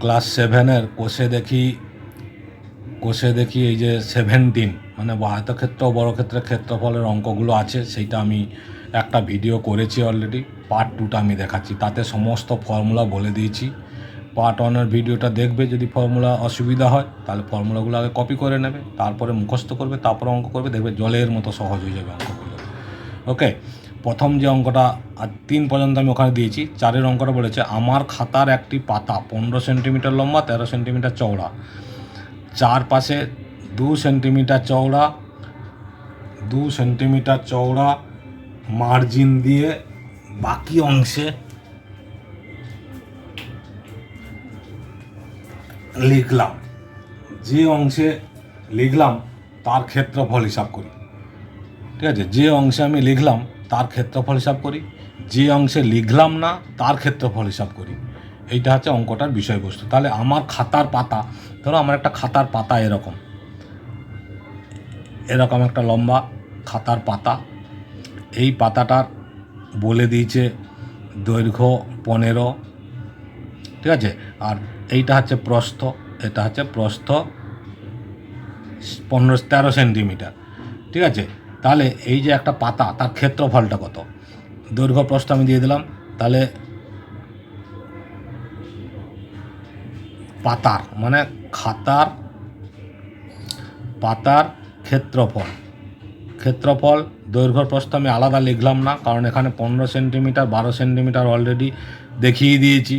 Class সেভেনের কোষে দেখি কোষে দেখি এই যে সেভেন্টিন মানে আয়তক্ষেত্র ও বর্গক্ষেত্রের ক্ষেত্রফলের অঙ্কগুলো আছে, সেইটা আমি একটা ভিডিও করেছি অলরেডি পার্ট টুটা আমি দেখাচ্ছি। তাতে সমস্ত ফর্মুলা বলে দিয়েছি। পার্ট ওয়ানের ভিডিওটা দেখবে, যদি ফর্মুলা অসুবিধা হয়, তাহলে ফর্মুলাগুলো আগে কপি করে নেবে, তারপরে মুখস্থ করবে, তারপরে অঙ্ক করবে, দেখবে জলের মতো সহজ হয়ে যাবে অঙ্কগুলো। ওকে প্রথম যে অঙ্কটা, আর তিন পর্যন্ত আমি ওখানে দিয়েছি, চারের অঙ্কটা বলেছে, আমার খাতার একটি পাতা পনেরো সেন্টিমিটার লম্বা, তেরো সেন্টিমিটার চওড়া। চার পাশে দু সেন্টিমিটার চওড়া, দু সেন্টিমিটার চওড়া মার্জিন দিয়ে বাকি অংশে লিখলাম। যে অংশে লিখলাম, তার ক্ষেত্রফল হিসাব করি। ঠিক আছে? যে অংশে আমি লিখলাম ক্ষেত্রফল হিসাব করি। যে অংশে লিখলাম না, তার ক্ষেত্রফল হিসাব করি। এইটা হচ্ছে অঙ্কটার বিষয়বস্তু। তাহলে আমার খাতার পাতা, ধরো আমার একটা খাতার পাতা এরকম। এরকম একটা লম্বা খাতার পাতা। এই পাতাটার বলে দিয়েছে দৈর্ঘ্য পনেরো। ঠিক আছে? আর এইটা হচ্ছে প্রস্থ, এটা হচ্ছে প্রস্থ পনেরো, তেরো সেন্টিমিটার। ঠিক আছে? তাহলে এই যে একটা পাতা, তার ক্ষেত্রফলটা কত? দৈর্ঘ্য প্রস্থ আমি দিয়ে দিলাম, তাহলে পাতার মানে খাতার, পাতার ক্ষেত্রফল। ক্ষেত্রফল, দৈর্ঘ্য প্রস্থ আমি আলাদা লিখলাম না, কারণ এখানে পনেরো সেন্টিমিটার, বারো সেন্টিমিটার অলরেডি দেখিয়ে দিয়েছি।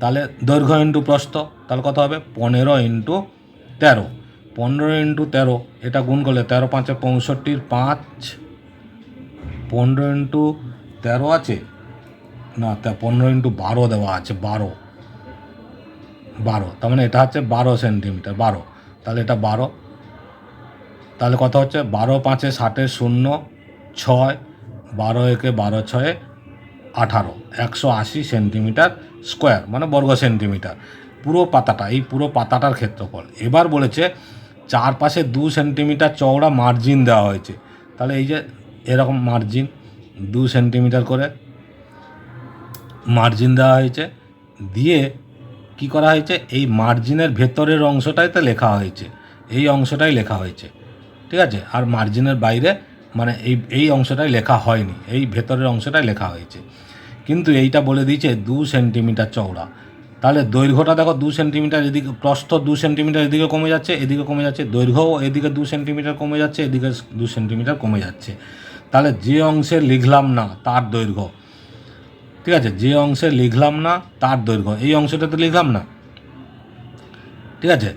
তাহলে দৈর্ঘ্য ইন্টু প্রস্থ, তাহলে কত হবে? পনেরো ইন্টু তেরো। পনেরো ইন্টু তেরো, এটা গুণ করলে তেরো পাঁচে পঁয়ষট্টির পাঁচ। পনেরো ইন্টু তেরো আছে? না, তা পনেরো ইন্টু বারো দেওয়া আছে, বারো। বারো, তার মানে এটা হচ্ছে বারো সেন্টিমিটার, বারো। তাহলে এটা বারো। তাহলে কত হচ্ছে? বারো পাঁচে ষাটে শূন্য, ছয়। বারো একে বারো ছয়ে আঠারো, একশো আশি সেন্টিমিটার স্কোয়ার মানে বর্গ সেন্টিমিটার। পুরো পাতাটা, এই পুরো পাতাটার ক্ষেত্রফল। এবার বলেছে চারপাশে দু সেন্টিমিটার চওড়া মার্জিন দেওয়া হয়েছে। তাহলে এই যে এরকম মার্জিন দু সেন্টিমিটার করে মার্জিন দেওয়া হয়েছে। দিয়ে কি করা হয়েছে? এই মার্জিনের ভেতরের অংশটাইতে লেখা হয়েছে। এই অংশটাই লেখা হয়েছে। ঠিক আছে? আর মার্জিনের বাইরে মানে এই এই অংশটাই লেখা হয়নি। এই ভেতরের অংশটাই লেখা হয়েছে। কিন্তু এইটা বলে দিয়েছে দু সেন্টিমিটার চওড়া। তাহলে দৈর্ঘ্যটা দেখো দু সেন্টিমিটার এদিকে, প্রস্থ দু সেন্টিমিটার এদিকে কমে যাচ্ছে, এদিকে কমে যাচ্ছে, দৈর্ঘ্যও এদিকে দু সেন্টিমিটার কমে যাচ্ছে, এদিকে দু সেন্টিমিটার কমে যাচ্ছে। তাহলে যে অংশে লিখলাম না তার দৈর্ঘ্য, ঠিক আছে? যে অংশে লিখলাম না তার দৈর্ঘ্য, এই অংশটা তো লিখলাম না, ঠিক আছে?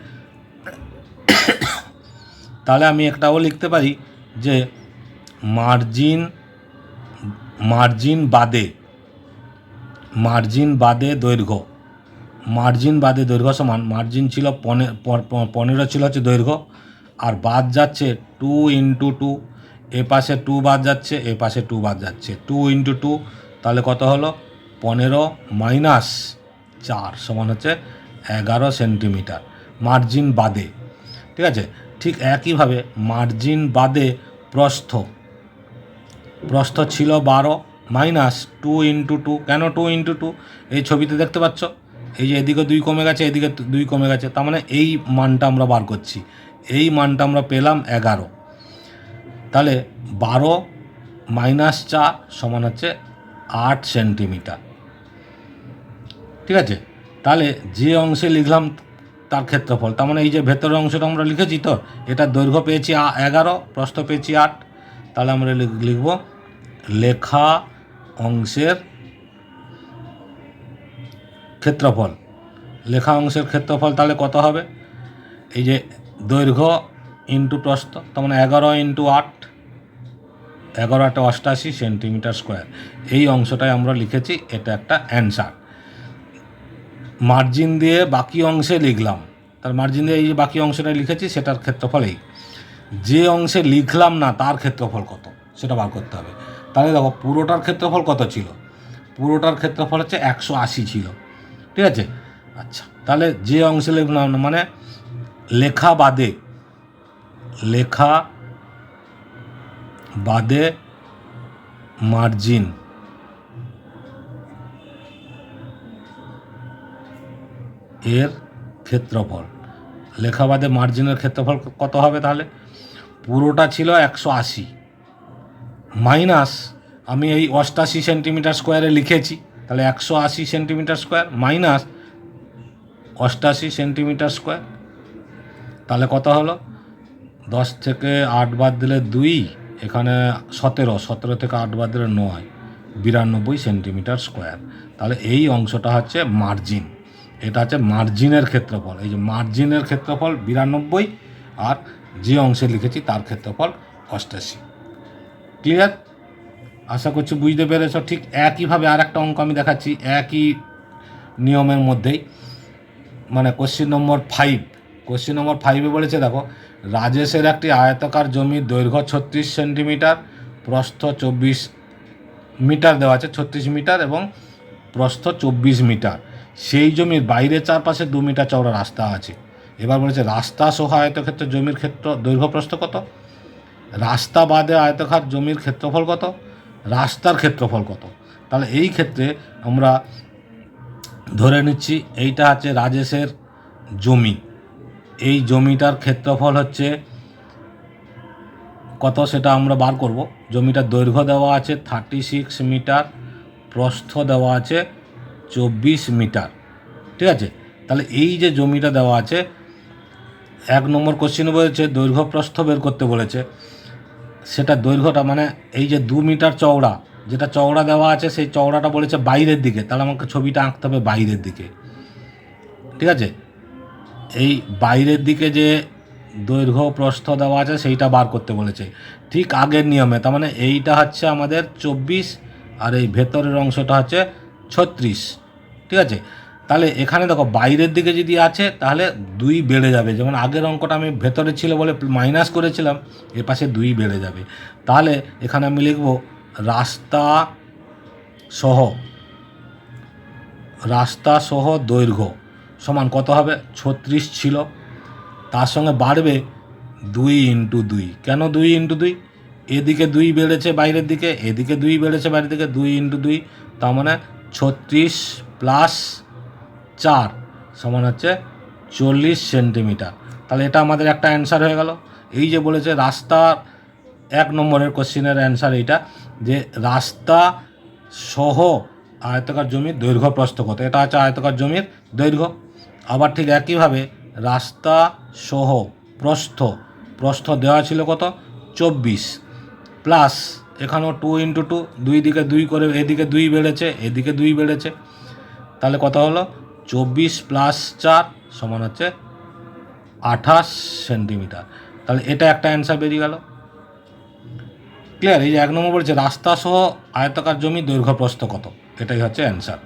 তাহলে আমি একটাও লিখতে পারি যে মার্জিন মার্জিন বাদে মার্জিন বাদে দৈর্ঘ্য। মার্জিন বাদে দৈর্ঘ্য সমান, মার্জিন ছিল পনেরো ছিল হচ্ছে দৈর্ঘ্য, আর বাদ যাচ্ছে টু ইন্টু টু, এ পাশে টু বাদ যাচ্ছে, এ পাশে টু বাদ যাচ্ছে, টু ইন্টু টু, তাহলে কত হলো? পনেরো মাইনাস চার সমান হচ্ছে এগারো সেন্টিমিটার, মার্জিন বাদে, ঠিক আছে? ঠিক একইভাবে মার্জিন বাদে প্রস্থ প্রস্থ ছিল বারো মাইনাস টু ইন্টু টু, কেন টু ইন্টু টু? এই ছবিতে দেখতে পাচ্ছ? এই যে এদিকে দুই কমে গেছে, এদিকে দুই কমে গেছে, তার মানে এই মানটা আমরা বার করছি। এই মানটা আমরা পেলাম এগারো। তাহলে বারো মাইনাস চার সমান হচ্ছে আট সেন্টিমিটার। ঠিক আছে? তাহলে যে অংশে লিখলাম তার ক্ষেত্রফল, তার মানে এই যে ভেতরের অংশটা আমরা লিখেছি তো এটার দৈর্ঘ্য পেয়েছি এগারো, প্রস্থ পেয়েছি আট। তাহলে আমরা লিখ- লিখব লেখা অংশের ক্ষেত্রফল। লেখা অংশের ক্ষেত্রফল তাহলে কত হবে? এই যে দৈর্ঘ্য ইন্টু প্রস্থ, তার মানে এগারো ইন্টু আট, এগারো আটে অষ্টাশি সেন্টিমিটার স্কোয়ার এই অংশটাই আমরা লিখেছি, এটা একটা অ্যান্সার মার্জিন দিয়ে বাকি অংশে লিখলাম, তার মার্জিন দিয়ে এই যে বাকি অংশটা লিখেছি, সেটার ক্ষেত্রফল এই। যে অংশে লিখলাম না, তার ক্ষেত্রফল কত? সেটা বার করতে হবে। তাহলে দেখো, পুরোটার ক্ষেত্রফল কত ছিল? পুরোটার ক্ষেত্রফল হচ্ছে একশো আশি ছিল। ঠিক আছে? আচ্ছা তাহলে যে অংশে লিখলাম না মানে লেখা বাদে লেখা বাদে মার্জিন। এর ক্ষেত্রফল, লেখা বাদে মার্জিনের ক্ষেত্রফল কত হবে তাহলে? পুরোটা ছিল একশো আশি। মাইনাস, আমি এই অষ্টাশি সেন্টিমিটার স্কোয়ারে লিখেছি। তাহলে একশো আশি সেন্টিমিটার স্কোয়ার মাইনাস অষ্টাশি সেন্টিমিটার স্কোয়ার। তাহলে কত হলো? দশ থেকে আট বাদ দিলে দুই, এখানে সতেরো সতেরো থেকে আট বাদ দিলে নয়, বিরানব্বই সেন্টিমিটার স্কোয়ার। তাহলে এই অংশটা হচ্ছে মার্জিন। এটা হচ্ছে মার্জিনের ক্ষেত্রফল। এই যে মার্জিনের ক্ষেত্রফল বিরানব্বই, আর যে অংশে লিখেছি তার ক্ষেত্রফল অষ্টাশি। ক্লিয়ার? আশা করছি বুঝতে পেরেছ, ঠিক একইভাবে আর একটা অঙ্ক আমি দেখাচ্ছি, একই নিয়মের মধ্যেই। মানে question number five question number ফাইভে বলেছে, দেখো, রাজেশের একটি আয়তাকার জমির দৈর্ঘ্য ছত্রিশ সেন্টিমিটার, প্রস্থ চব্বিশ মিটার দেওয়া আছে, ছত্রিশ মিটার এবং প্রস্থ চব্বিশ মিটার। সেই জমির বাইরে চারপাশে দু মিটার চওড়া রাস্তা আছে। এবার বলেছে, রাস্তা সহ আয়তক্ষেত্র জমির ক্ষেত্র, দৈর্ঘ্য প্রস্থ কত? রাস্তা বাদে আয়তকার জমির ক্ষেত্রফল কত? রাস্তার ক্ষেত্রফল কত? তাহলে এই ক্ষেত্রে আমরা ধরে নিচ্ছি এইটা হচ্ছে রাজেশের জমি। এই জমিটার ক্ষেত্রফল হচ্ছে কত সেটা আমরা বার করব। জমিটার দৈর্ঘ্য দেওয়া আছে থার্টি সিক্স মিটার, প্রস্থ দেওয়া আছে চব্বিশ মিটার। ঠিক আছে? তাহলে এই যে জমিটা দেওয়া আছে, এক নম্বর কোশ্চেনে বলেছে, দৈর্ঘ্য প্রস্থ বের করতে বলেছে। সেটা দৈর্ঘ্যটা মানে এই যে দু মিটার চওড়া, যেটা চওড়া দেওয়া আছে সেই চওড়াটা বলেছে বাইরের দিকে, তাহলে আমাকে ছবিটা আঁকতে হবে বাইরের দিকে। ঠিক আছে? এই বাইরের দিকে যে দৈর্ঘ্য প্রস্থ দেওয়া আছে সেইটা বার করতে বলেছে। ঠিক আগের নিয়মে, তার মানে এইটা হচ্ছে আমাদের চব্বিশ আর এই ভেতরের অংশটা হচ্ছে ছত্রিশ। ঠিক আছে? তাহলে এখানে দেখো বাইরের দিকে যদি আছে, তাহলে দুই বেড়ে যাবে। যেমন আগের অঙ্কটা আমি ভেতরে ছিল বলে মাইনাস করেছিলাম, এ পাশে দুই বেড়ে যাবে। তাহলে এখানে আমি লিখব রাস্তা সহ রাস্তা সহ দৈর্ঘ্য সমান কত হবে? ছত্রিশ ছিল। তার সঙ্গে বাড়বে দুই ইন্টু দুই। কেন দুই ইন্টু দুই? এদিকে দুই বেড়েছে বাইরের দিকে, এদিকে দুই বেড়েছে বাইরের দিকে, দুই ইন্টু দুই। তার মানে ছত্রিশ প্লাস চার সমান হচ্ছে চল্লিশ সেন্টিমিটার। তাহলে এটা আমাদের একটা অ্যান্সার হয়ে গেল। এই যে বলেছে রাস্তা এক নম্বরের কোশ্চেনের অ্যান্সার এইটা, যে রাস্তা সহ আয়তকার জমির দৈর্ঘ্য প্রস্থ কত? এটা হচ্ছে আয়তকার জমির দৈর্ঘ্য। আবার ঠিক একইভাবে রাস্তা সহ প্রস্থ প্রস্থ দেওয়া ছিল কত? চব্বিশ। প্লাস এখানেও টু ইন্টু টু দুই দিকে দুই করে, এদিকে দুই বেড়েছে, এদিকে দুই বেড়েছে। তাহলে কত হলো? চব্বিশ প্লাস চার সমান হচ্ছে আঠাশ সেন্টিমিটার। তাহলে এটা একটা অ্যান্সার বেরিয়ে গেল। ক্লিয়ার এই যে এক নম্বর বলেছে, রাস্তা সহ আয়তাকার জমি দৈর্ঘ্য প্রস্থ কত? এটাই হচ্ছে অ্যান্সার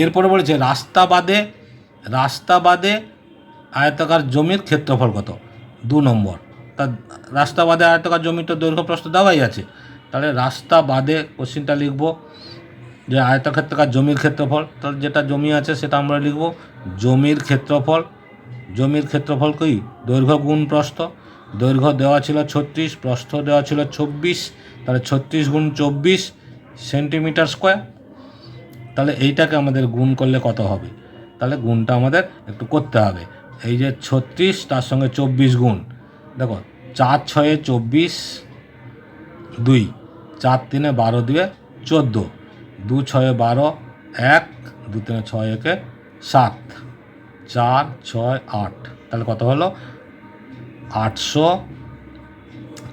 এরপরে বলেছে, রাস্তা বাদে রাস্তা বাদে আয়তাকার জমির ক্ষেত্রফল কত? দু নম্বর। তা রাস্তা বাদে আয়তাকার জমির তো দৈর্ঘ্য প্রস্থ দেওয়াই আছে। তাহলে রাস্তা বাদে কোশ্চিনটা লিখব। যে আয়তক্ষেত্রকার জমির ক্ষেত্রফল তাহলে যেটা জমি আছে সেটা আমরা লিখব জমির ক্ষেত্রফল। জমির ক্ষেত্রফল কি? দৈর্ঘ্য গুণ প্রস্থ। দৈর্ঘ্য দেওয়া ছিল ছত্রিশ, প্রস্থ দেওয়া ছিল চব্বিশ, তাহলে ছত্রিশ গুণ চব্বিশ সেন্টিমিটার স্কোয়ার। তাহলে এইটাকে আমাদের গুণ করলে কত হবে? তাহলে গুণটা আমাদের একটু করতে হবে। এই যে ছত্রিশ, তার সঙ্গে চব্বিশ গুণ। দেখো, চার ছয়ে চব্বিশ, দুই, চার তিনে বারো দিয়ে চোদ্দ। দু ছয়ে বারো, এক, দু তিনে ছয় একে সাত, চার ছয় আট। তাহলে কত হলো? আটশো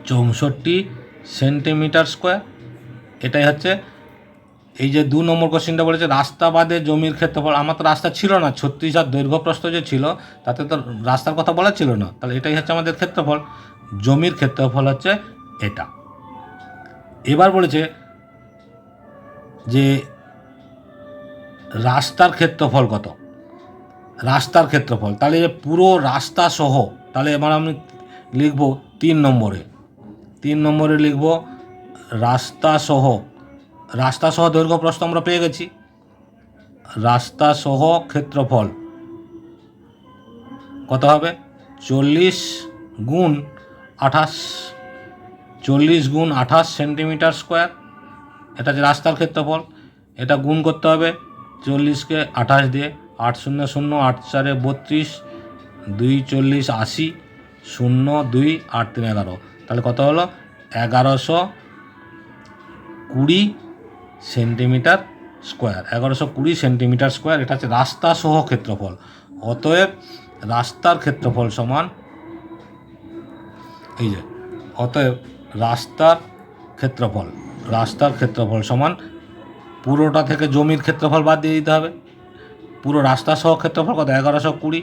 চৌষট্টি সেন্টিমিটার স্কোয়ার। এটাই হচ্ছে এই যে দু নম্বর কোশ্চেনটা বলেছে, রাস্তা বাদে জমির ক্ষেত্রফল। আমার তো রাস্তা ছিল না, ছত্রিশ আর দৈর্ঘ্য যে ছিল, তাতে তো রাস্তার কথা বলা ছিল না। তাহলে এটাই হচ্ছে আমাদের ক্ষেত্রফল। জমির ক্ষেত্রফল হচ্ছে এটা। এবার বলেছে যে রাস্তার ক্ষেত্রফল কত? রাস্তার ক্ষেত্রফল। তাহলে যে পুরো রাস্তা সহ, তাহলে এবার আমি লিখব তিন নম্বরে। তিন নম্বরে লিখব রাস্তা সহ। রাস্তা সহ দৈর্ঘ্য প্রস্থ আমরা পেয়ে গেছি। রাস্তা সহ ক্ষেত্রফল কত হবে? চল্লিশ গুণ আঠাশ। চল্লিশ গুণ আঠাশ সেন্টিমিটার স্কোয়ার। এটা যে রাস্তার ক্ষেত্রফল, এটা গুণ করতে হবে চল্লিশকে আঠাশ দিয়ে, আট শূন্য শূন্য, আট চারে বত্রিশ, দুই চল্লিশ আশি, শূন্য দুই, আট তিন এগারো। তাহলে কত হলো? এগারোশো কুড়ি সেন্টিমিটার স্কোয়ার। এগারোশো কুড়ি সেন্টিমিটার স্কোয়ার, এটা হচ্ছে রাস্তা সহ ক্ষেত্রফল। অতএব রাস্তার ক্ষেত্রফল সমান এই যে, অতএব রাস্তার ক্ষেত্রফল। রাস্তার ক্ষেত্রফল সমান, পুরোটা থেকে জমির ক্ষেত্রফল বাদ দিয়ে দিতে হবে। পুরো রাস্তা সহ ক্ষেত্রফল কত? এগারোশো কুড়ি।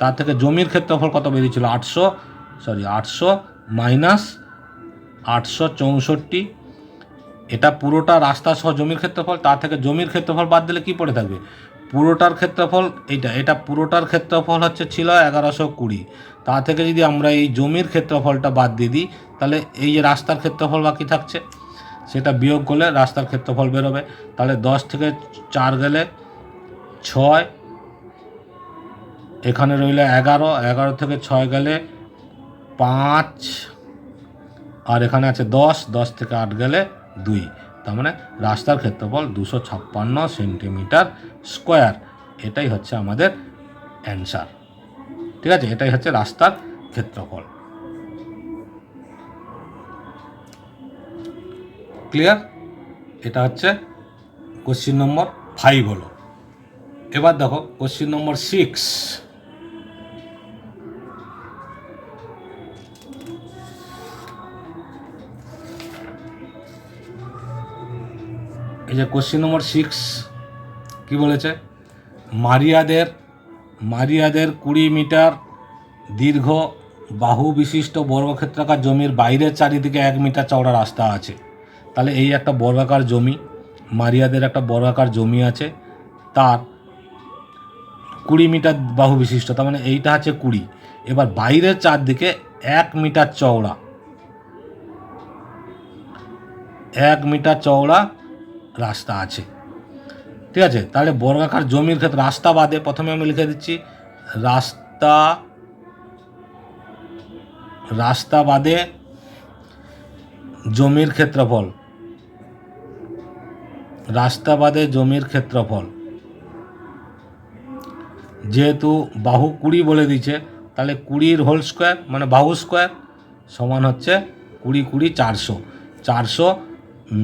তার থেকে জমির ক্ষেত্রফল কত বেরিয়েছিল? আটশো সরি আটশো মাইনাস আটশো চৌষট্টি। এটা পুরোটা রাস্তা সহ জমির ক্ষেত্রফল, তার থেকে জমির ক্ষেত্রফল বাদ দিলে কি পড়ে থাকবে? পুরোটার ক্ষেত্রফল, এইটা, এটা পুরোটার ক্ষেত্রফল হচ্ছে ছিল এগারোশো কুড়ি। তা থেকে যদি আমরা এই জমির ক্ষেত্রফলটা বাদ দিয়ে দিই, তাহলে এই যে রাস্তার ক্ষেত্রফল বাকি থাকছে সেটা বিয়োগ করলে রাস্তার ক্ষেত্রফল বেরোবে। তাহলে দশ থেকে চার গেলে ছয়, এখানে রইল এগারো এগারো থেকে ছয় গেলে পাঁচ, আর এখানে আছে দশ দশ থেকে আট গেলে দুই। তার মানে রাস্তার ক্ষেত্রফল দুশো ছাপ্পান্ন সেন্টিমিটার স্কোয়ার। এটাই হচ্ছে আমাদের অ্যান্সার। ঠিক আছে, এটাই হচ্ছে রাস্তার ক্ষেত্রফল। ক্লিয়ার এটা হচ্ছে কোশ্চিন নম্বর ফাইভ হলো। এবার দেখো কোশ্চিন নম্বর সিক্স এই যে কোশ্চিন নম্বর সিক্স কি বলেছে? মারিয়াদের মারিয়াদের কুড়ি মিটার দীর্ঘ বাহু বিশিষ্ট বর্গক্ষেত্রাকার জমির বাইরের চারিদিকে এক মিটার চওড়া রাস্তা আছে। তাহলে এই একটা বর্গাকার জমি, মারিয়াদের একটা বর্গাকার জমি আছে, তার কুড়ি মিটার বাহু বিশিষ্ট, তার মানে এইটা হচ্ছে কুড়ি। এবার বাইরের চারদিকে এক মিটার চওড়া। এক মিটার চওড়া রাস্তা আছে। ঠিক আছে? তাহলে বর্গাকার জমির ক্ষেত্রে রাস্তা বাদে প্রথমে আমি লিখে দিচ্ছি, রাস্তা রাস্তা বাদে জমির ক্ষেত্রফল। রাস্তা বাদে জমির ক্ষেত্রফল। যেহেতু বাহু কুড়ি বলে দিচ্ছে তাহলে কুড়ির হোল স্কোয়ার মানে বাহু স্কোয়ার সমান হচ্ছে কুড়ি কুড়ি চারশো। চারশো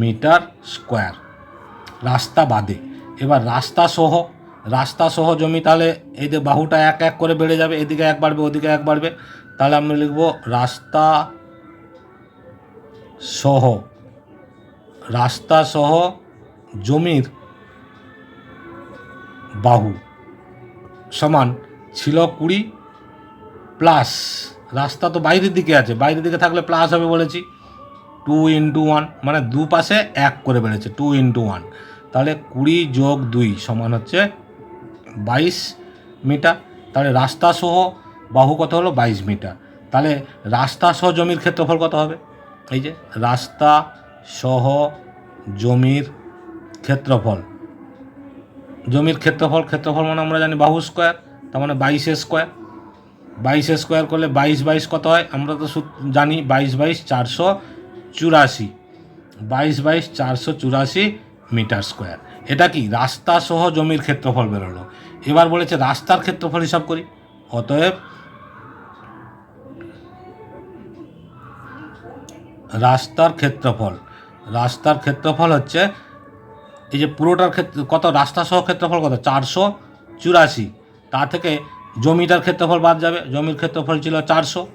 মিটার স্কোয়ার রাস্তা বাদে এবার রাস্তা সহ রাস্তা সহ জমি তাহলে এই যে বাহুটা এক এক করে বেড়ে যাবে, এদিকে এক বাড়বে, ওদিকে এক বাড়বে, তাহলে আমি লিখব রাস্তা সহ রাস্তা সহ জমির বাহু। সমান ছিল কুড়ি প্লাস, রাস্তা তো বাইরের দিকে আছে। বাইরের দিকে থাকলে প্লাস হবে বলেছি। টু ইন্টু ওয়ান মানে দু পাশে এক করে বেড়েছে, টু ইন্টু ওয়ান। তাহলে কুড়ি যোগ দুই সমান হচ্ছে বাইশ মিটার। তাহলে রাস্তা সহ বাহু কত হলো? বাইশ মিটার। তাহলে রাস্তা সহ জমির ক্ষেত্রফল কত হবে? এই যে, রাস্তা সহ জমির ক্ষেত্রফল। জমির ক্ষেত্রফল ক্ষেত্রফল মানে আমরা জানি বাহু স্কোয়ার তার মানে বাইশে স্কোয়ার বাইশে স্কোয়ার করলে বাইশ বাইশ কত হয়? আমরা তো জানি বাইশ বাইশ চারশো চুরাশি। বাইশ বাইশ চারশো চুরাশি মিটার স্কোয়ার এটা কি? রাস্তা সহ জমির ক্ষেত্রফল বেরোলো। এবার বলেছে রাস্তার ক্ষেত্রফল হিসাব করি। অতএব রাস্তার ক্ষেত্রফল। রাস্তার ক্ষেত্রফল হচ্ছে এই যে পুরোটার ক্ষেত্রে কত রাস্তা সহ ক্ষেত্রফল কত? চারশো চুরাশি। তা থেকে জমিটার ক্ষেত্রফল বাদ যাবে। জমির ক্ষেত্রফল ছিল চারশো।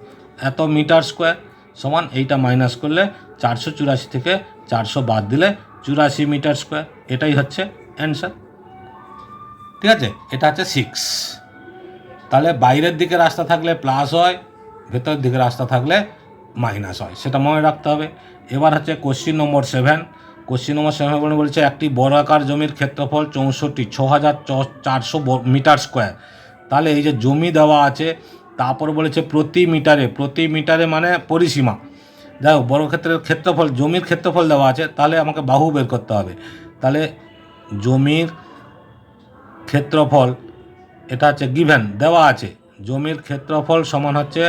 এত মিটার স্কোয়ার সমান এইটা মাইনাস করলে চারশো চুরাশি থেকে চারশো বাদ দিলে চুরাশি মিটার স্কোয়ার। এটাই হচ্ছে অ্যান্সার। ঠিক আছে? এটা হচ্ছে সিক্স। তাহলে বাইরের দিকে রাস্তা থাকলে প্লাস হয়, ভেতরের দিকে রাস্তা থাকলে মাইনাস হয়। সেটা মনে রাখতে হবে। এবার হচ্ছে question number seven. Question number seven বলছে, একটি বর্গাকার জমির ক্ষেত্রফল চৌষট্টি, ছ হাজার চারশো মিটার স্কোয়ার তাহলে এই যে জমি দেওয়া আছে, তারপর বলেছে প্রতি মিটারে প্রতি মিটারে মানে পরিসীমা। যাই হোক বর্গক্ষেত্রের ক্ষেত্রফল, জমির ক্ষেত্রফল দেওয়া আছে, তাহলে আমাকে বাহু বের করতে হবে। তাহলে জমির ক্ষেত্রফল, এটা হচ্ছে গিভেন দেওয়া আছে। জমির ক্ষেত্রফল সমান হচ্ছে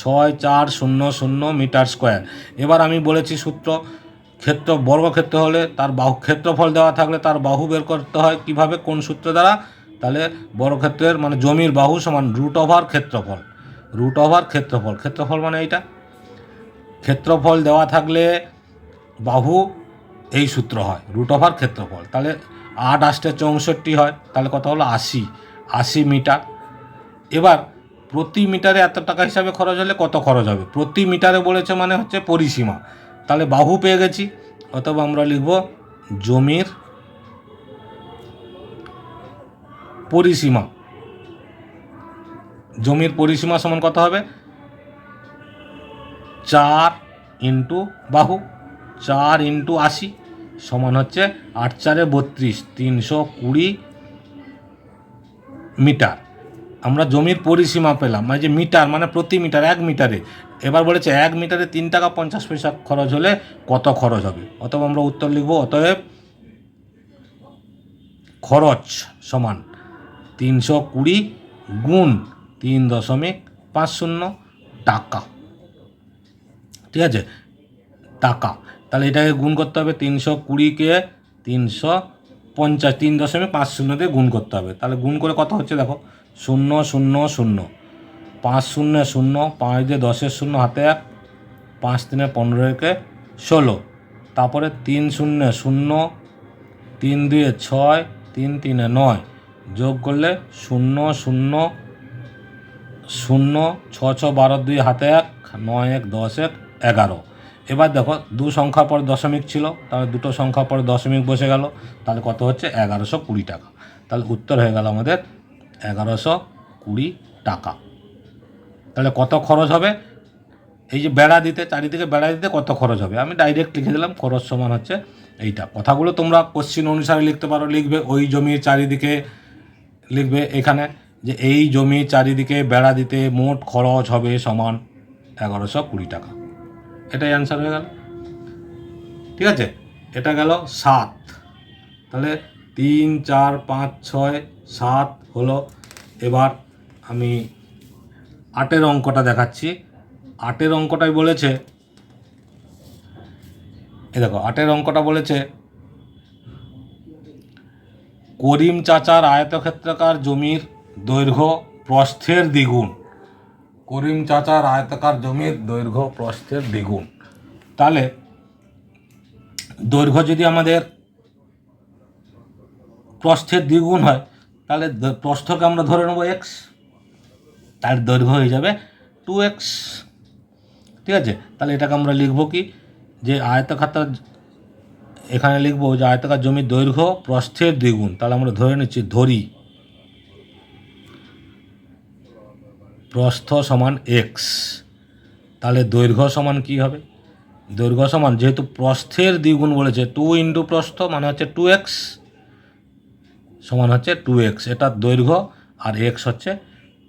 ছয় চার শূন্য শূন্য মিটার স্কোয়ার এবার আমি বলেছি সূত্র ক্ষেত্র, বর্গক্ষেত্র হলে তার বাহু ক্ষেত্রফল দেওয়া থাকলে তার বাহু বের করতে হয় কীভাবে, কোন সূত্র দ্বারা? তাহলে বর্গক্ষেত্রের মানে জমির বাহু সমান রুট ওভার ক্ষেত্রফল। রুট ওভার ক্ষেত্রফল ক্ষেত্রফল মানে এইটা? ক্ষেত্রফল দেওয়া থাকলে বাহু এই সূত্র হয় রুট ওভার ক্ষেত্রফল। তাহলে আট আষ্টে চৌষট্টি হয়, তাহলে কত হলো? আশি। আশি মিটার। এবার প্রতি মিটারে এত টাকা হিসাবে খরচ হলে কত খরচ হবে? প্রতি মিটারে বলেছে মানে হচ্ছে পরিসীমা। তাহলে বাহু পেয়ে গেছি। অথবা আমরা লিখব জমির পরিসীমা। জমির পরিসীমা সমান কত হবে? চার ইন্টু বাহু। চার ইন্টু আশি সমান হচ্ছে আট চারে বত্রিশ, তিনশো কুড়ি মিটার। আমরা জমির পরিসীমা পেলাম মানে যে মিটার মানে প্রতি মিটার, এক মিটারে। এবার বলেছে এক মিটারে তিন টাকা পঞ্চাশ পয়সা খরচ হলে কত খরচ হবে? অতএব আমরা উত্তর লিখব, অতএব খরচ সমান তিনশো কুড়ি গুণ তিন দশমিক পাঁচ শূন্য টাকা। ঠিক আছে? টাকা। তাহলে এটাকে গুণ করতে হবে তিনশো কুড়িকে তিনশো পঞ্চাশ, তিন দশমিক পাঁচ শূন্য দিয়ে গুণ করতে হবে। তাহলে গুণ করে কত হচ্ছে দেখো? শূন্য শূন্য শূন্য। পাঁচ শূন্য শূন্য, পাঁচ দিয়ে দশের শূন্য হাতে এক, পাঁচ তিনে পনেরো একে ষোলো। তারপরে তিন শূন্য শূন্য, তিন দুয়ে ছয়, তিন তিনে নয়। যোগ করলে শূন্য শূন্য শূন্য, ছ ছ বারো দুই হাতে এক, নয় এক দশ এক এগারো। এবার দেখো, দু সংখ্যার পর দশমিক ছিল, তাহলে দুটো সংখ্যার পর দশমিক বসে গেল, তাহলে কত হচ্ছে? এগারোশো কুড়ি টাকা। তাহলে উত্তর হয়ে গেল আমাদের এগারোশো কুড়ি টাকা। তাহলে কত খরচ হবে? এই যে বেড়া দিতে, চারিদিকে বেড়া দিতে কত খরচ হবে? আমি ডাইরেক্ট লিখে দিলাম, খরচ সমান হচ্ছে এইটা। কথাগুলো তোমরা কোশ্চিন অনুসারে লিখতে পারো, লিখবে ওই জমির চারিদিকে, লিখবে এখানে যে এই জমি চারিদিকে বেড়া দিতে মোট খরচ হবে সমান এগারোশো কুড়ি টাকা। এটাই অ্যান্সার হয়ে গেল। ঠিক আছে? এটা গেল সাত। তাহলে তিন, চার, পাঁচ, ছয়, সাত হলো। এবার আমি আটের অঙ্কটা দেখাচ্ছি। আটের অঙ্কটাই বলেছে এ দেখো, আটের অঙ্কটা বলেছে, করিম চাচার আয়তক্ষেত্রাকার জমির দৈর্ঘ্য প্রস্থের দ্বিগুণ। করিম চাচার আয়তাকার জমির দৈর্ঘ্য প্রস্থের দ্বিগুণ। তাহলে দৈর্ঘ্য যদি আমাদের প্রস্থের দ্বিগুণ হয়, তাহলে প্রস্থকে আমরা ধরে নেব এক্স তার দৈর্ঘ্য হয়ে যাবে টু এক্স ঠিক আছে? তাহলে এটাকে আমরা লিখব কি? যে আয়তখাতার এখানে লিখব যে আয়তাকার জমির দৈর্ঘ্য প্রস্থের দ্বিগুণ। তাহলে আমরা ধরে নিচ্ছি ধরি। প্রস্থ সমান এক্স তাহলে দৈর্ঘ্য সমান কি হবে? দৈর্ঘ্য সমান, যেহেতু প্রস্থের দ্বিগুণ বলেছে টু ইন্টু প্রস্থ মানে হচ্ছে টু এক্স সমান হচ্ছে টু এক্স এটা দৈর্ঘ্য আর এক্স হচ্ছে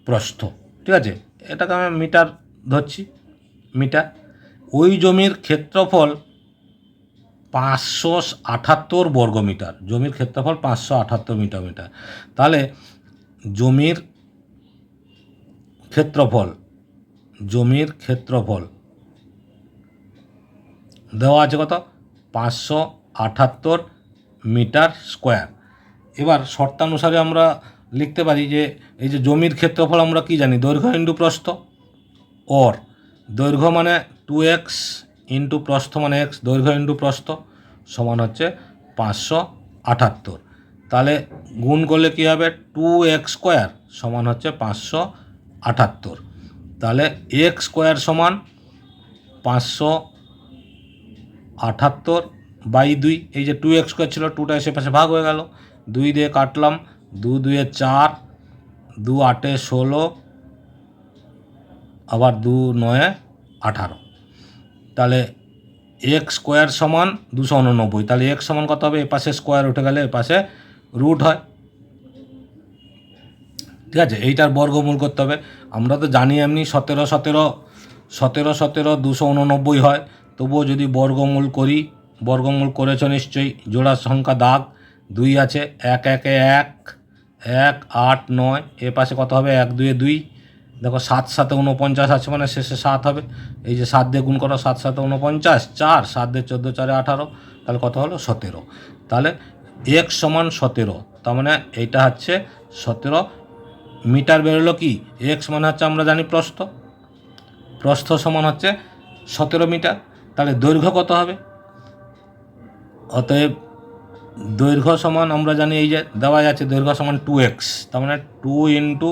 প্রস্থ। ঠিক আছে? এটাকে আমি মিটার ধরছি, মিটার। ওই জমির ক্ষেত্রফল পাঁচশো আটাত্তর বর্গমিটার জমির ক্ষেত্রফল পাঁচশো আটাত্তর মিটার মিটার। তাহলে জমির ক্ষেত্রফল জমির ক্ষেত্রফল দেওয়া আছে কত? পাঁচশো আটাত্তর মিটার স্কোয়ার। এবার শর্তানুসারে আমরা লিখতে পারি যে, এই যে জমির ক্ষেত্রফল আমরা কি জানি? দৈর্ঘ্য ইন্টু প্রস্থ ওর দৈর্ঘ্য মানে টু এক্স ইন্টু প্রস্থ মানে এক্স দৈর্ঘ্য ইন্টু প্রস্থ সমান হচ্ছে পাঁচশো আটাত্তর। তাহলে গুণ করলে কী হবে? টু এক্স স্কোয়ার সমান হচ্ছে পাঁচশো আটাত্তর। তাহলে এক্স স্কোয়ার সমান পাঁচশো আটাত্তর বাই দুই। এই যে টু এক্স স্কোয়ার ছিল টুটা এসে পাশে ভাগ হয়ে গেল। দুই দিয়ে কাটলাম দু দুয়ে চার, দু আটে ষোলো, আবার দু নয়ে আঠারো। তাহলে এক্স স্কোয়ার সমান দুশো উননব্বই। তাহলে এক্স সমান কত হবে? এ পাশে স্কোয়ার উঠে গেলে এ পাশে রুট হয়। ঠিক আছে? এইটার বর্গমূল করতে হবে। আমরা তো জানি এমনি সতেরো সতেরো সতেরো সতেরো, দুশো উননব্বই হয়। তবুও যদি বর্গমূল করি, বর্গমূল করেছ নিশ্চয়ই। জোড়া সংখ্যা দাগ দুই আছে। এক, একে এক এক, আট, নয়, এ পাশে কত হবে? এক, দুয়ে দুই। দেখো, সাত সাথে উনপঞ্চাশ আছে মানে শেষে সাত হবে। এই যে সাত দিয়ে গুণ করো, সাত সাথে উনপঞ্চাশ চার, সাত দিয়ে চোদ্দ, চারে আঠারো, তাহলে কত হলো? সতেরো। তাহলে এক সমান সতেরো, তার মানে এইটা হচ্ছে সতেরো। মিটার বেরোলো কি? এক্স সমান হচ্ছে আমরা জানি প্রস্থ। প্রস্থ সমান হচ্ছে সতেরো মিটার। তাহলে দৈর্ঘ্য কত হবে? অতএব দৈর্ঘ্য সমান, আমরা জানি এই যে দেওয়া যাচ্ছে দৈর্ঘ্য সমান টু এক্স তার মানে টু ইন্টু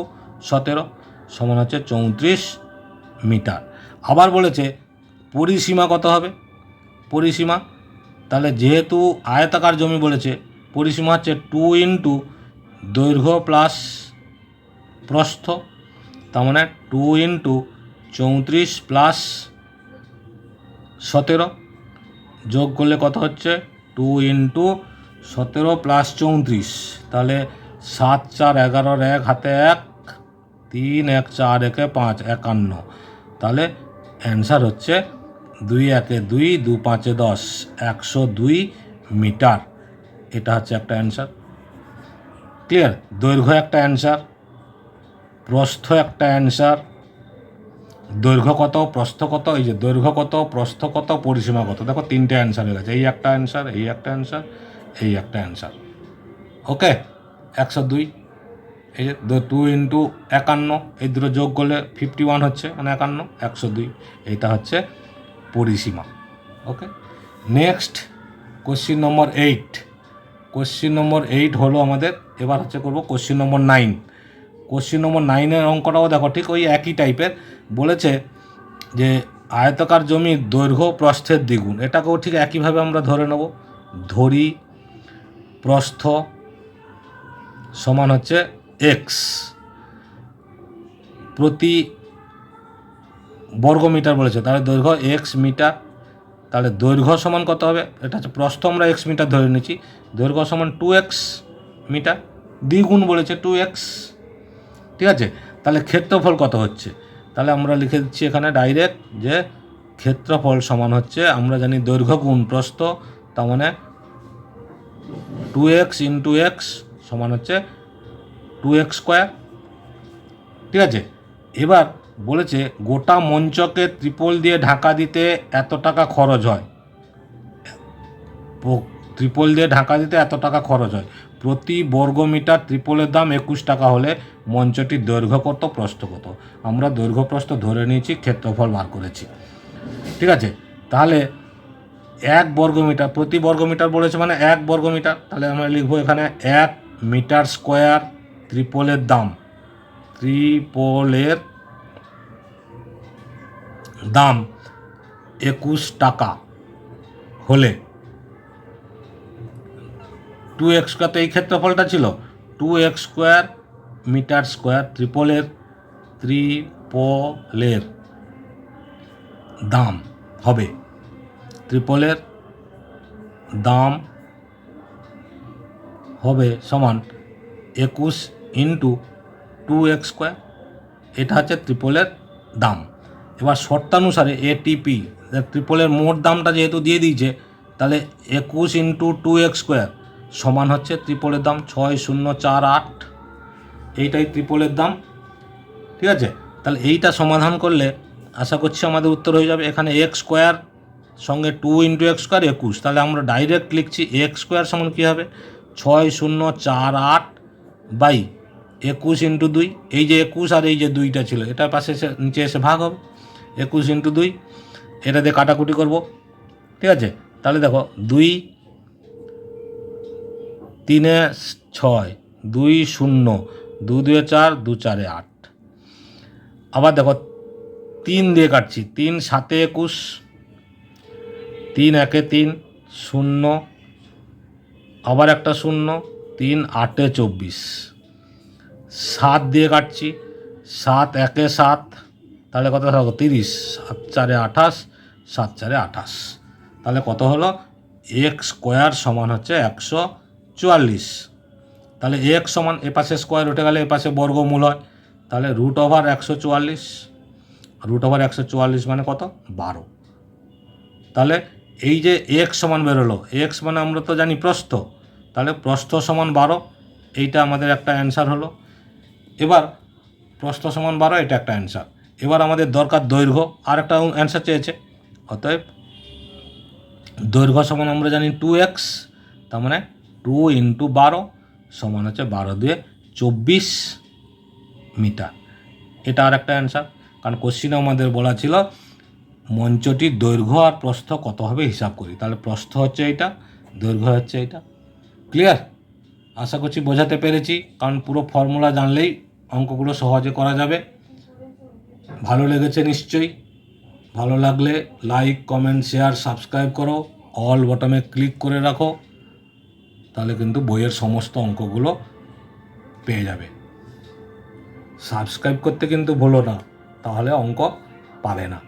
সতেরো সমান হচ্ছে চৌত্রিশ মিটার। আবার বলেছে পরিসীমা কত হবে? পরিসীমা, তাহলে যেহেতু আয়তাকার জমি বলেছে, পরিসীমা হচ্ছে টু ইন্টু দৈর্ঘ্য প্লাস প্রস্থ, তার মানে টু ইন্টু চৌত্রিশ প্লাস সতেরো যোগ করলে কত হচ্ছে? টু ইন্টু সতেরো প্লাস চৌত্রিশ। তাহলে সাত চার এগারোর এক, হাতে এক, তিন এক, চার একে পাঁচ, একান্ন। তাহলে অ্যান্সার হচ্ছে দুই একে দুই, দু পাঁচে দশ, একশো দুই মিটার। এটা হচ্ছে একটা অ্যান্সার। ক্লিয়ার? দৈর্ঘ্য একটা অ্যান্সার, প্রস্থ একটা অ্যান্সার। দৈর্ঘ্য কত, প্রস্থ কত, এই যে দৈর্ঘ্য কত, প্রস্থ কত, পরিসীমা কত। দেখো তিনটে অ্যান্সার হয়ে গেছে। এই একটা অ্যান্সার, এই একটা অ্যান্সার এই একটা অ্যান্সার ওকে একশো দুই, এই যে টু ইন্টু একান্ন, এই দুটো যোগ করলে ফিফটি ওয়ান হচ্ছে মানে একান্ন, একশো দুই। এইটা হচ্ছে পরিসীমা। Okay next question number eight question number eight হলো আমাদের, এবার হচ্ছে করব question number nine question number নাইনের অঙ্কটাও দেখো, ঠিক ওই একই টাইপের বলেছে যে আয়তকার জমির দৈর্ঘ্য প্রস্থের দ্বিগুণ। এটাকেও ঠিক একইভাবে আমরা ধরে নেব। ধরি প্রস্থ সমান হচ্ছে এক্স প্রতি বর্গ মিটার বলেছে, তাহলে দৈর্ঘ্য এক্স মিটার, তাহলে দৈর্ঘ্য সমান কত হবে? এটা হচ্ছে প্রস্থ, আমরা এক্স মিটার ধরে নিচ্ছি। দৈর্ঘ্য সমান টু এক্স মিটার, দ্বিগুণ বলেছে টু এক্স ঠিক আছে? তাহলে ক্ষেত্রফল কত হচ্ছে? তাহলে আমরা লিখে দিচ্ছি এখানে ডাইরেক্ট যে ক্ষেত্রফল সমান হচ্ছে, আমরা জানি দৈর্ঘ্য গুণ প্রস্থ, তার মানে টু এক্স ইন্টু এক্স সমান হচ্ছে টু এক্স স্কোয়ার ঠিক আছে? এবার বলেছে গোটা মঞ্চকে ত্রিপল দিয়ে ঢাকা দিতে এত টাকা খরচ হয়। ত্রিপল দিয়ে ঢাকা দিতে এত টাকা খরচ হয়। প্রতি বর্গ মিটার ত্রিপলের দাম একুশ টাকা হলে মঞ্চটির দৈর্ঘ্য কত? প্রস্থ কত? আমরা দৈর্ঘ্য প্রস্থ ধরে নিয়েছি, ক্ষেত্রফল বার করেছি। ঠিক আছে? তাহলে এক বর্গ মিটার প্রতি বর্গ মিটার বলেছে মানে এক বর্গ মিটার তাহলে আমরা লিখব এখানে এক মিটার স্কোয়ার ত্রিপলের দাম। ত্রিপলের দাম একুশ টাকা হলে। টু এক্স স্কোয়ার তো এই ক্ষেত্রফলটা ছিল। Two x square metre square ত্রিপলের ত্রিপলের দাম হবে। ত্রিপলের দাম হবে সমান একুশ ইন্টু টু এক্স স্কোয়ার। এটা হচ্ছে ত্রিপলের দাম। এবার শর্তানুসারে এটিপি ত্রিপলের মোট দামটা যেহেতু দিয়ে দিয়েছে, তাহলে একুশ ইন্টু টু এক্স স্কোয়ার সমান হচ্ছে ত্রিপলের দাম ছয় শূন্য চার আট। এইটাই ত্রিপলের দাম, ঠিক আছে? তাহলে এইটা সমাধান করলে আশা করছি আমাদের উত্তর হয়ে যাবে। এখানে এক্স স্কোয়ার সঙ্গে টু ইন্টু এক্স স্কোয়ার একুশ। তাহলে আমরা ডাইরেক্ট লিখছি এক্স স্কোয়ার সমান কী হবে? ছয় শূন্য চার আট বাই একুশ ইন্টু দুই। এই যে একুশ আর এই যে দুইটা ছিল, এটা পাশে এসে নিচে এসে ভাগ হবে। একুশ ইন্টু দুই, এটা দিয়ে কাটাকুটি করব। ঠিক আছে? তাহলে দেখো, দুই তিনে ছয়, দুই শূন্য দু দুয়ে চার দু চারে আট। আবার দেখো, তিন দিয়ে কাটছি, তিন সাতে একুশ তিন একে তিন, শূন্য, আবার একটা শূন্য, তিন আটে চব্বিশ। সাত দিয়ে কাটছি, সাত একে সাত, তাহলে কত থাকো তিরিশ। সাত চারে আঠাশ, সাত চারে আঠাশ। তাহলে কত হলো? এক স্কোয়ার সমান হচ্ছে একশো চুয়াল্লিশ। তাহলে এক সমান এ পাশে স্কোয়ার উঠে গেলে এ পাশে বর্গমূল হয়। তাহলে রুট ওভার একশো চুয়াল্লিশ। রুট ওভার একশো চুয়াল্লিশ মানে কত? বারো। তাহলে এই যে এক্স সমান বেরোলো এক্স মানে আমরা তো জানি প্রস্থ, তাহলে প্রস্থ সমান বারো, এইটা আমাদের একটা অ্যান্সার হলো। এবার প্রস্থ সমান বারো, এটা একটা অ্যান্সার এবার আমাদের দরকার দৈর্ঘ্য আর একটা অ্যান্সার চেয়েছে। অতএব দৈর্ঘ্য সমান আমরা জানি টু এক্স তার মানে টু ইন্টু বারো সমান হচ্ছে বারো দিয়ে চব্বিশ মিটার। এটা আর একটা অ্যান্সার কারণ কোশ্চিনে আমাদের বলা ছিল মঞ্চটির দৈর্ঘ্য আর প্রস্থ কত হবে হিসাব করি। তাহলে প্রস্থ হচ্ছে এইটা, দৈর্ঘ্য হচ্ছে এইটা। ক্লিয়ার আশা করছি বোঝাতে পেরেছি। কারণ পুরো ফর্মুলা জানলেই অঙ্কগুলো সহজে করা যাবে। ভালো লেগেছে নিশ্চয়ই। ভালো লাগলে লাইক কমেন্ট শেয়ার সাবস্ক্রাইব করো। অল বটমে ক্লিক করে রাখো। তাহলে কিন্তু বইয়ের সমস্ত অঙ্কগুলো পেয়ে যাবে। সাবস্ক্রাইব করতে কিন্তু ভুলো না। তাহলে অঙ্ক পাবে না।